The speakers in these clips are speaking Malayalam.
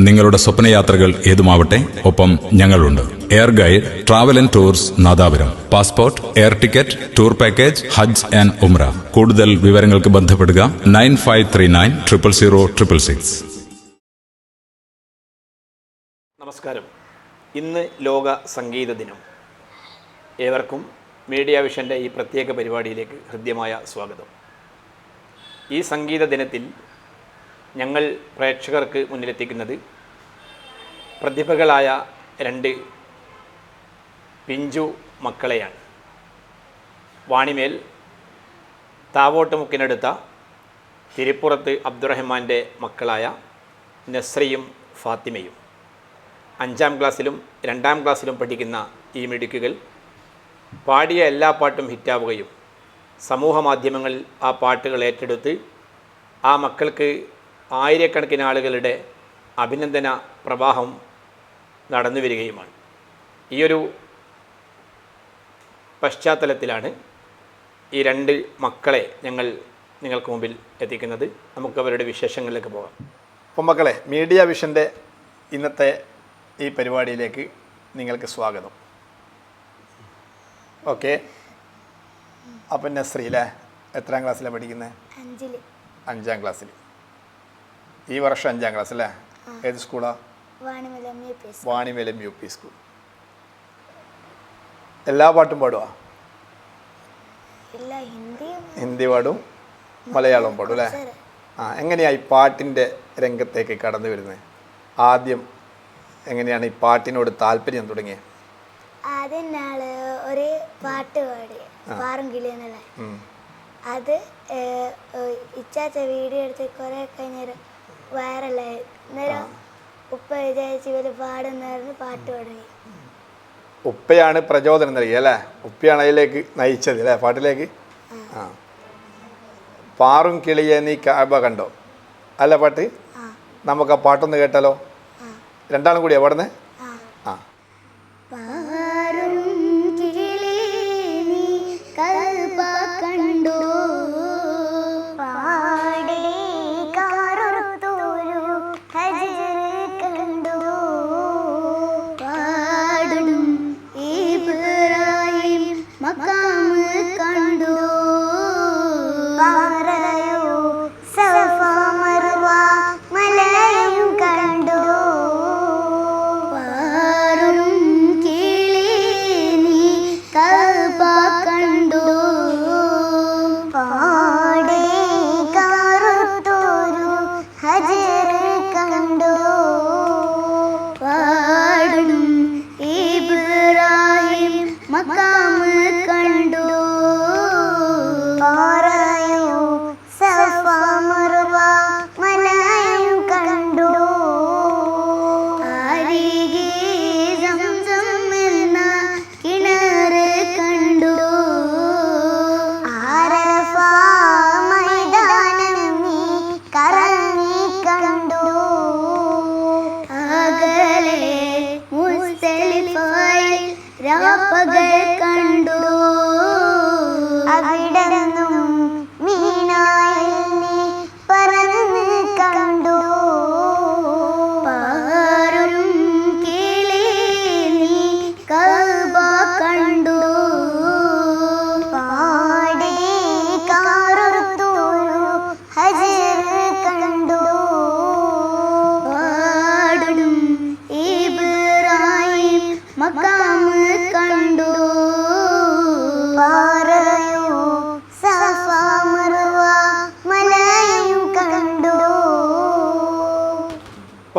നിങ്ങളുടെ സ്വപ്നയാത്രകൾ ഏതുമാവട്ടെ ഒപ്പം ഞങ്ങളുണ്ട്. Air guide travel and tours Nadapuram. Passport air ticket tour package Hajj and ഉംറ കൂടുതൽ വിവരങ്ങൾക്ക് ബന്ധപ്പെടുക nine five three nine triple zero triple six. നമസ്കാരം. ഇന്ന് ലോക സംഗീത ദിനം. ഏവർക്കും മീഡിയ വിഷന്റെ ഈ പ്രത്യേക പരിപാടിയിലേക്ക് ഹൃദ്യമായ സ്വാഗതം. ഈ സംഗീത ദിനത്തിൽ ഞങ്ങൾ പ്രേക്ഷകർക്ക് മുന്നിലെത്തിക്കുന്നത് പ്രതിഭകളായ രണ്ട് പിഞ്ചു മക്കളെയാണ്. വാണിമേൽ താവോട്ടുമുക്കിനടുത്ത തിരുപ്പുറത്ത് അബ്ദുറഹ്മാന്റെ മക്കളായ നസ്രയും ഫാത്തിമയും. അഞ്ചാം ക്ലാസ്സിലും രണ്ടാം ക്ലാസ്സിലും പഠിക്കുന്ന ഈ മിടുക്കുകൾ പാടിയ എല്ലാ പാട്ടും ഹിറ്റാവുകയും സമൂഹ മാധ്യമങ്ങളിൽ ആ പാട്ടുകൾ ഏറ്റെടുത്ത് ആ മക്കൾക്ക് ആയിരക്കണക്കിന് ആളുകളുടെ അഭിനന്ദന പ്രവാഹം നടന്നു വരികയുമാണ്. ഈയൊരു പശ്ചാത്തലത്തിലാണ് ഈ രണ്ട് മക്കളെ ഞങ്ങൾ നിങ്ങൾക്ക് മുമ്പിൽ എത്തിക്കുന്നത്. നമുക്ക് അവരുടെ വിശേഷങ്ങളിലേക്ക് പോകാം. അപ്പം മക്കളെ മീഡിയ വിഷന്റെ ഇന്നത്തെ ഈ പരിപാടിയിലേക്ക് നിങ്ങൾക്ക് സ്വാഗതം. ഓക്കെ. അപ്പം നസ്രി അല്ലേ എത്രാം ക്ലാസ്സിലാണ് പഠിക്കുന്നത്? അഞ്ചിൽ. അഞ്ചാം ക്ലാസ്സിൽ ഈ വർഷം അഞ്ചാം ക്ലാസ് അല്ലേ? ഏത് സ്കൂളാ വാണിമലം യു പി സ്കൂൾ. എല്ലാ പാട്ടും പാടുവാ? ഹിന്ദി. പാടും മലയാളവും പാടും അല്ലേ? ആ എങ്ങനെയാണ് ഈ പാട്ടിന്റെ രംഗത്തേക്ക് കടന്നു വരുന്നത് ആദ്യം എങ്ങനെയാണ് ഈ പാട്ടിനോട് താല്പര്യം തുടങ്ങിയത് ആദ്യം നാൾ ഒരു പാട്ട് പാടി. പാറും കിളി എന്നുള്ള അത് ഇച്ചാച്ച വീഡിയോ എടുത്ത് കുറെ കഴിഞ്ഞേരം വൈറലായി അന്നേരം ഉപ്പ വിചാരിച്ച് ഇവർ പാടുന്നായിരുന്നു പാട്ട് തുടങ്ങി ഉപ്പയാണ് പ്രചോദനം നൽകിയത് അല്ലേ? ഉപ്പയാണ് അതിലേക്ക് നയിച്ചത് അല്ലേ? പാട്ടിലേക്ക്? ആ. പാറും കിളിയെ നീ കാബ കണ്ടോ? അല്ല പാട്ട്? നമുക്ക് ആ പാട്ടൊന്ന് കേട്ടാലോ? രണ്ടാളും കൂടിയാ പാടുന്നത് രാപ്പകൽ കണ്ടു.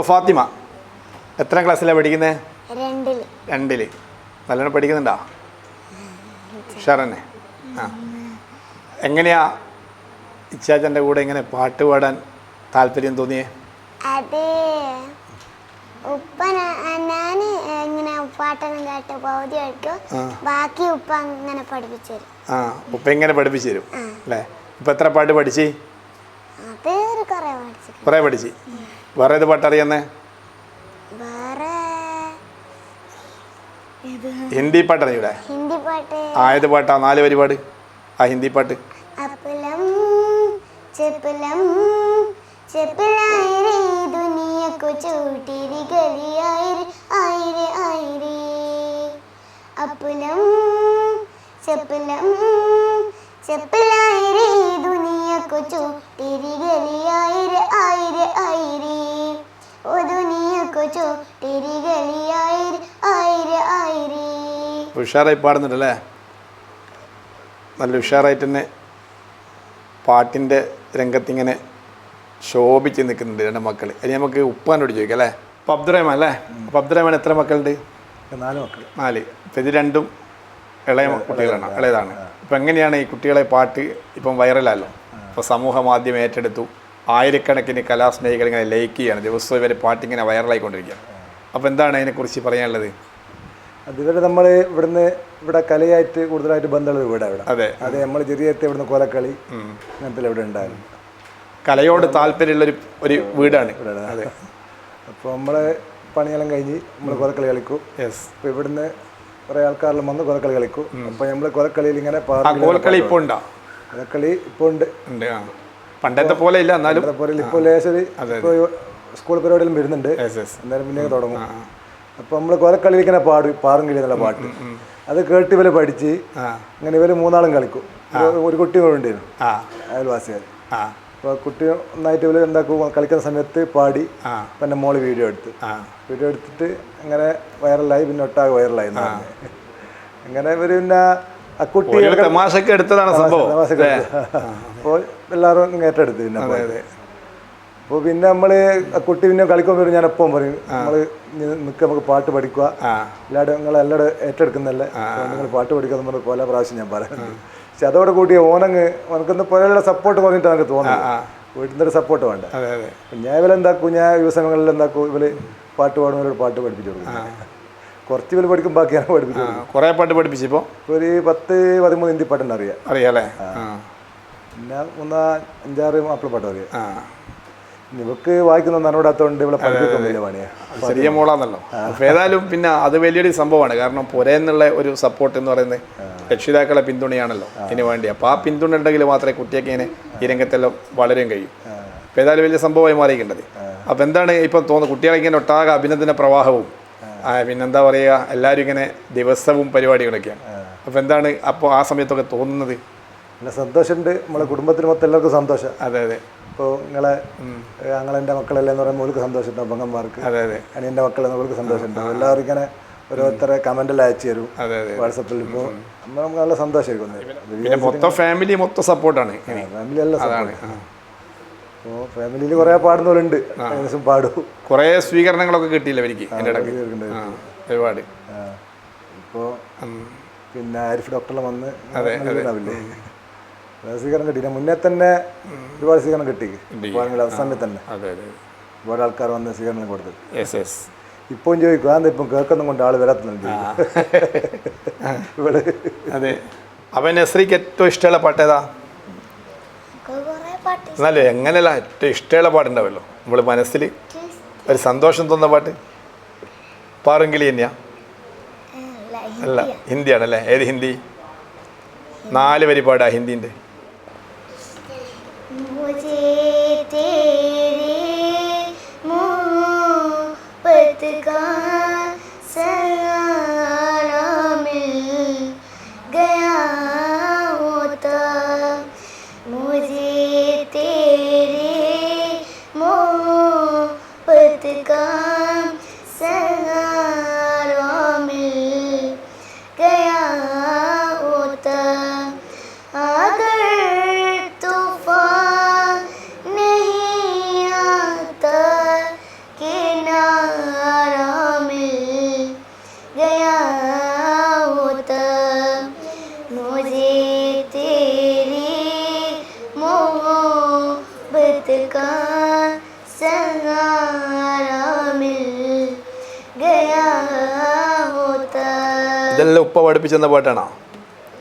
ഫാത്തിമ എത്ര ക്ലാസ്സിലാണ് പഠിക്കുന്നത് രണ്ടിൽ. നല്ലോണം പഠിക്കുന്നുണ്ടോ? ഉഷാറന്നെ. ആ. എങ്ങനെയാ ഇച്ചാച്ചന്റെ കൂടെ ഇങ്ങനെ പാട്ട് പാടാൻ താല്പര്യം തോന്നിയേ? അത് ഉപ്പ ഞാൻ ഇങ്ങനെ പാട്ടെല്ലാം കേട്ട് പൗതി കഴിക്കും ബാക്കി ഉപ്പ അങ്ങനെ പഠിപ്പിച്ചു തരും. ആ ഉപ്പ എങ്ങനെ പഠിപ്പിച്ചു തരും. അല്ലേ? ഇപ്പം എത്ര പാട്ട് പഠിച്ച്? അത് ഒരു കുറേ പഠിച്ചു കുറേ പഠിച്ച്. വേറെ ഏത് പാട്ടറിയാന്നേ ഹിന്ദി പാട്ടറിയുടെ ഹിന്ദി പാട്ട്. ആ ഏത് പാട്ടാ? നാല് പരിപാട് ആ ഹിന്ദി പാട്ട്. അപ്പലം ചെപ്പലം ചെപ്പലായിരേ ആയിരേ ചെപ്പലം ദുനിയ തിരികളിയായിരി ആയിരി ആയിരി. ആയിരേ ഉഷാറായി പാടുന്നുണ്ടല്ലേ? നല്ല ഉഷാറായിട്ട് തന്നെ പാട്ടിന്റെ രംഗത്തിങ്ങനെ ശോഭിച്ച് നിൽക്കുന്നുണ്ട് രണ്ട് മക്കൾ ഇനി നമുക്ക് ഉപ്പാനോട് ചോദിക്കാം അല്ലേ? അപ്പം അബ്ദുറഹ്മാൻ അല്ലേ? അപ്പം അബ്ദുറഹ്മാൻ എത്ര മക്കളുണ്ട്? നാല് മക്കൾ നാല്. അപ്പം ഇത് രണ്ടും ഇളയ കുട്ടികളാണ്. ഇളയതാണ്. അപ്പം എങ്ങനെയാണ് ഈ കുട്ടികളെ പാട്ട് ഇപ്പം വൈറലല്ലോ ഇപ്പോൾ സമൂഹ മാധ്യമം ഏറ്റെടുത്തു. ആയിരക്കണക്കിന് കലാസ്നേഹികൾ ഇങ്ങനെ ലൈക്ക് ചെയ്യാണ് ദിവസവും ഇവർ പാട്ടിങ്ങനെ വൈറലായിക്കൊണ്ടിരിക്കുക അപ്പോൾ എന്താണ് അതിനെക്കുറിച്ച് പറയാനുള്ളത്? അതുവരെ നമ്മൾ ഇവിടുന്ന് ഇവിടെ കലയായിട്ട് കൂടുതലായിട്ട് ബന്ധമുള്ള ഇവിടെ ഇവിടെ. അതെ. അതെ നമ്മൾ ചെറിയത്തെ ഇവിടുന്ന് കോലക്കളി അങ്ങനത്തെ ഇവിടെ ഉണ്ടായിരുന്നു. കലയോട് താല്പര്യമുള്ളൊരു ഒരു വീടാണ്. അതെ. അപ്പോൾ നമ്മൾ പണിയെല്ലാം കഴിഞ്ഞ് നമ്മൾ കോലക്കളി കളിക്കും. യെസ് അപ്പോൾ ഇവിടുന്ന് കുറേ ആൾക്കാരെല്ലാം വന്ന് കോലക്കളി കളിക്കും. അപ്പോൾ നമ്മൾ കോലക്കളിയിൽ ഇങ്ങനെ കോൽക്കളി ഇപ്പോൾ ഉണ്ടോ? കോലക്കളി ഇപ്പോൾ ഉണ്ട്. ഉണ്ട് പണ്ടത്തെ പോലെ ഇല്ല എന്നാലും. ഇപ്പോൾ ലേശം സ്കൂൾ പരിപാടിയിലും വരുന്നുണ്ട്. എന്തായാലും പിന്നെ തുടങ്ങും. അപ്പോൾ നമ്മൾ കോലക്കളിയിൽ പാട് പാടും കിളി എന്നുള്ള പാട്ട്. അത് കേട്ട് ഇവർ പഠിച്ച് അങ്ങനെ ഇവർ മൂന്നാളും കളിക്കും. ഒരു- കുട്ടി കൂടെ ഉണ്ടായിരുന്നു. അയൽവാസികൾ. അപ്പോൾ കുട്ടി നന്നായിട്ട് ഇവർ എന്താക്കും കളിക്കുന്ന സമയത്ത് പാടി പിന്നെ മോൾ വീഡിയോ എടുത്ത്. വീഡിയോ എടുത്തിട്ട് അങ്ങനെ വൈറലായി പിന്നെ ഒട്ടാകെ വൈറലായി അങ്ങനെ ഇവർ പിന്നെ ആ കുട്ടി തമാശക്ക് എടുത്തതാണ് സംഭവം. അപ്പോൾ എല്ലാവരും ഏറ്റെടുത്ത് പിന്നെ അതെ അതെ. അപ്പോൾ പിന്നെ നമ്മൾ ആ കുട്ടി പിന്നെ കളിക്കുമ്പോൾ വരും ഞാൻ എപ്പം പറയും നമ്മൾ നിൽക്കുക നമുക്ക് പാട്ട് പഠിക്കുക. എല്ലാവരും നിങ്ങൾ എല്ലാവരും ഏറ്റെടുക്കുന്നല്ലേ? നിങ്ങൾ പാട്ട് പഠിക്കുക എന്ന് പറഞ്ഞ പല പ്രാവശ്യം ഞാൻ പറയുന്നത് പക്ഷെ അതോടെ കൂടി ഓനങ്ങ് ഓനക്കൊന്ന് പോലെയുള്ള സപ്പോർട്ട് പറഞ്ഞിട്ട് എനിക്ക് തോന്നുന്നു വീട്ടിൽ നിന്നൊരു സപ്പോർട്ട് വേണ്ട. അപ്പം ഞാൻ ഇവരെ എന്താക്കും? ഞാൻ യുവ സമയങ്ങളിൽ എന്താക്കും? ഇവർ പാട്ട് പാടുന്നവരോട് പാട്ട് പഠിപ്പിച്ചു കൊടുക്കും. കുറച്ച് ഇവർ പഠിക്കും ബാക്കിയാണ് പഠിപ്പിച്ചു കുറേ പാട്ട് പഠിപ്പിച്ചിപ്പോൾ ഒരു പത്ത് പതിമൂന്ന് ഹിന്ദി പാട്ടുണ്ട് അറിയാം. അറിയാലേ ആ. പിന്നെ മൂന്നാ അഞ്ചാറ് മാപ്പിള പാട്ടും ആ. ഇവക്ക് വായിക്കുന്ന നനോടാത്തോണ്ട് ഇവിടെ പണിയാണ് ചെറിയ മോളാന്നല്ലോ. അപ്പോൾ ഏതായാലും പിന്നെ അത് വലിയൊരു സംഭവമാണ്. കാരണം പുരയെന്നുള്ള ഒരു സപ്പോർട്ട് എന്ന് പറയുന്നത് രക്ഷിതാക്കളെ പിന്തുണയാണല്ലോ. ഇതിന് വേണ്ടി. അപ്പോൾ ആ പിന്തുണ ഉണ്ടെങ്കിൽ മാത്രമേ കുട്ടിയൊക്കെ ഇങ്ങനെ ഈ രംഗത്തെല്ലാം വളരാൻ കഴിയും. അപ്പോൾ ഏതായാലും വലിയ സംഭവമായി മാറിയിരിക്കേണ്ടത്. അപ്പോൾ എന്താണ് ഇപ്പം തോന്നുന്നത്? കുട്ടികളെ ഇങ്ങനെ ഒട്ടാകെ അഭിനന്ദന പ്രവാഹവും പിന്നെന്താ പറയുക എല്ലാവരും ഇങ്ങനെ ദിവസവും പരിപാടികളൊക്കെയാണ്. അപ്പോൾ എന്താണ് അപ്പോൾ ആ സമയത്തൊക്കെ തോന്നുന്നത്? നല്ല സന്തോഷമുണ്ട്. നമ്മളെ കുടുംബത്തിന് മൊത്തം എല്ലാവർക്കും സന്തോഷം. അതെ അതെ. ഇപ്പോൾ നിങ്ങളെ ഞങ്ങളെന്റെ മക്കളെല്ലാം എന്ന് പറയുമ്പോൾ അവർക്ക് സന്തോഷമുണ്ടാവും പെങ്ങന്മാർക്ക് അതെ അതെ. അനിയന്റെ മക്കളെന്ന് അവർക്ക് സന്തോഷമുണ്ടാവും എല്ലാവർക്കും ഇങ്ങനെ ഓരോരുത്തരെ കമന്റെല്ലാം അയച്ചു തരും. അതെ അതെ വാട്സപ്പിൽ ഇപ്പോൾ നമുക്ക് നല്ല സന്തോഷമായിരിക്കും മൊത്തം ഫാമിലി മൊത്തം സപ്പോർട്ടാണ് ഫാമിലി എല്ലാം സപ്പോർട്ട് അപ്പോൾ ഫാമിലിയിൽ കുറേ പാടുന്നവരുണ്ട്. ഏകദേശം പാടും. കുറേ സ്വീകരണങ്ങളൊക്കെ കിട്ടിയില്ല എനിക്ക് എന്റെ ഒരുപാട്. ഇപ്പോൾ പിന്നെ ആരിഫ് ഡോക്ടറിൽ വന്ന് നൽകുന്നാവില്ലേ സ്വീകരണം കിട്ടി മുന്നേ തന്നെ ഒരുപാട് സ്വീകരണം കിട്ടി. അവസാനം തന്നെ. അതെ അതെ. ഒരുപാട് ആൾക്കാർ വന്ന് സ്വീകരണം കൊടുത്തു ഇപ്പം ചോദിക്കും അതെന്താ ഇപ്പം കേൾക്കുന്ന കൊണ്ട് ആൾ വരാത്തുന്നുണ്ട് ഇവിടെ. അതെ. അവൻ നസ്രിക്ക് ഏറ്റവും ഇഷ്ടമുള്ള പാട്ട് ഏതാ? എന്നാലും എങ്ങനെയല്ല ഏറ്റവും ഇഷ്ടമുള്ള പാട്ടുണ്ടാവല്ലോ. നമ്മൾ മനസ്സിൽ ഒരു സന്തോഷം തോന്നുന്ന പാട്ട്. പാറുങ്കിളി തന്നെയാ. അല്ല അല്ല ഹിന്ദിയാണല്ലേ? ഏത് ഹിന്ദി? നാല് വരി പാടാ ഹിന്ദീന്റെ. थे ഇതെല്ലാം ഉപ്പ പഠിപ്പിച്ചെന്ന പാട്ടാണോ?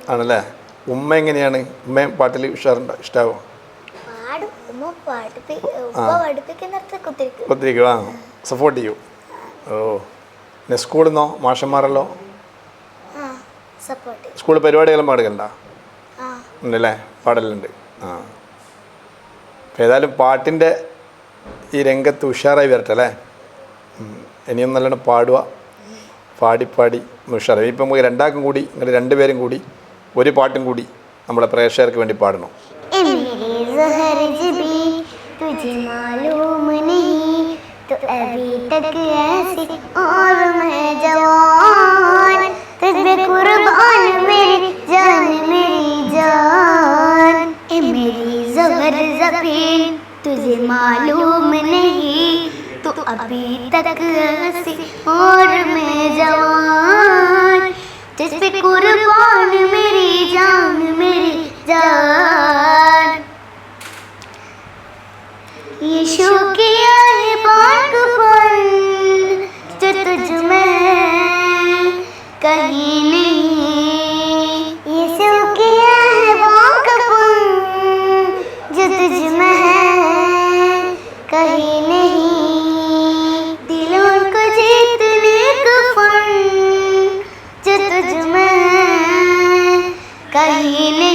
ആണല്ലേ? ഉമ്മ എങ്ങനെയാണ്? ഉമ്മയും പാട്ടിൽ ഉഷാറുണ്ടോ? ഇഷ്ടാവോ? ഉമ്മ കുത്തിരിക്കും. ആ. സപ്പോർട്ട് ചെയ്യൂ. ഓ. പിന്നെ സ്കൂളിൽ നിന്നോ മാഷന്മാരല്ലോ സ്കൂൾ പരിപാടികളും പാടുകണ്ട ആ. ഉണ്ടല്ലേ? പാടലുണ്ട്. ആ. ഏതായാലും പാട്ടിന്റെ ഈ രംഗത്ത് ഉഷാറായി വരട്ടെ അല്ലേ? ഇനിയും നല്ലോണം പാടുക പാടി പാടി ഉഷാറായി ഇപ്പം നമുക്ക് രണ്ടാൾക്കും കൂടി നിങ്ങൾ രണ്ടുപേരും കൂടി ഒരു പാട്ടും കൂടി നമ്മളെ പ്രേക്ഷകർക്ക് വേണ്ടി പാടണം ए मेरे जहर जबी तुझे मालूम अभी तक हसी और मैं जवान। जैसे कुर्बान मेरी जान मेरी जान। यीशु किया কাহিনী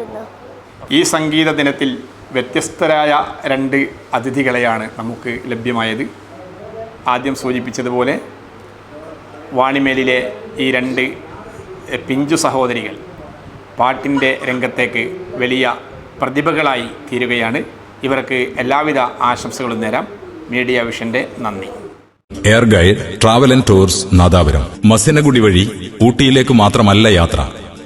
നന്ദി ഈ സംഗീത ദിനത്തിൽ വ്യത്യസ്തരായ രണ്ട് അതിഥികളെയാണ് നമുക്ക് ലഭ്യമായത്. ആദ്യം സൂചിപ്പിച്ചതുപോലെ വാണിമേലിലെ ഈ രണ്ട് പിഞ്ചു സഹോദരികൾ പാട്ടിന്റെ രംഗത്തേക്ക് വലിയ പ്രതിഭകളായി തീരുകയാണ്. ഇവർക്ക് എല്ലാവിധ ആശംസകളും നേരാം. മീഡിയ വിഷന്റെ നന്ദി. Air guide travel and tours Nadapuram. Masinagudi വഴി ഊട്ടിയിലേക്ക് മാത്രമല്ല യാത്ര.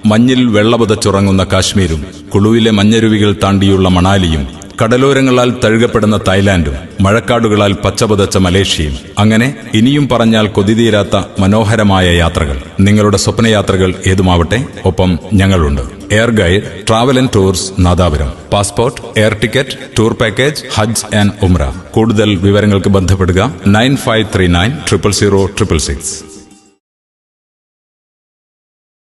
മഞ്ഞിൽ വെള്ളപുതച്ചുറങ്ങുന്ന കാശ്മീരും കുളുവിലെ മഞ്ഞരുവികൾ താണ്ടിയുള്ള മണാലിയും കടലോരങ്ങളാൽ തഴുകപ്പെടുന്ന തായ്ലാന്റും മഴക്കാടുകളാൽ പച്ചപുതച്ച മലേഷ്യയും അങ്ങനെ ഇനിയും പറഞ്ഞാൽ കൊതിതീരാത്ത മനോഹരമായ യാത്രകൾ. നിങ്ങളുടെ സ്വപ്നയാത്രകൾ ഏതുമാവട്ടെ ഒപ്പം ഞങ്ങളുണ്ട്. Air guide travel and tours Nadapuram. Passport air ticket tour package Hajj and ഉംറ. കൂടുതൽ വിവരങ്ങൾക്ക് ബന്ധപ്പെടുക nine five three nine triple zero triple six.